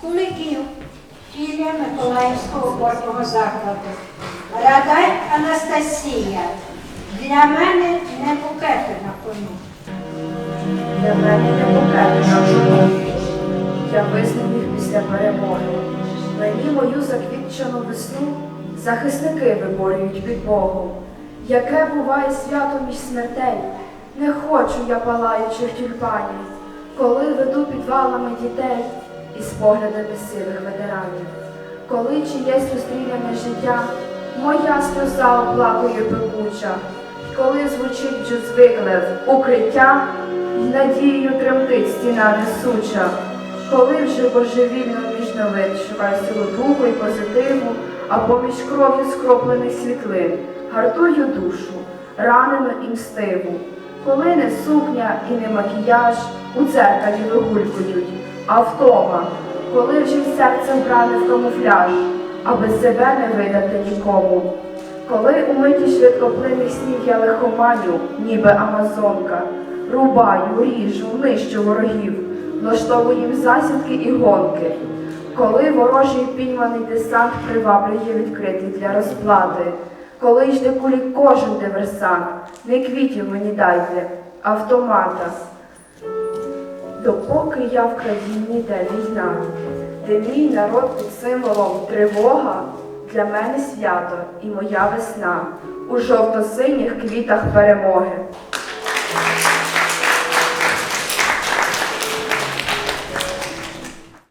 куликів філія Миколаївського опорного закладу. Радай Анастасія. Для мене не букети на кону. Для мене не букети на кону. Я визнав їх після перемоги. Мені мою заквітчену весну захисники виборюють під Богом. Яке буває свято між смертей, не хочу я палаючих тюльпанів, коли веду підвалами дітей поглядами сивих ветеранів. Коли чиєсь розстріляне життя, моя сльоза оплакує пекуча, коли звучить джузвиглев укриття, й надією тремтить стіна несуча, коли вже божевільно між новин шукаю силу духу і позитиву, а поміж кров'ю скроплених світлин гартую душу, ранену і мстиву, коли не сукня і не макіяж у дзеркалі вигулькують, а втома, коли вже й серце вбране в камуфляж, аби себе не видати нікому. Коли у миті швидкоплинних снів я лихоманю, ніби амазонка, рубаю, ріжу, нищу ворогів, влаштовую їм засідки і гонки. Коли ворожий пійманий десант приваблює відкритий для розплати, коли йде кулі кожен диверсант, не квітів мені дайте, автомата. Допоки я в країні, де війна, де мій народ під символом тривога, для мене свято і моя весна у жовто-синіх квітах перемоги.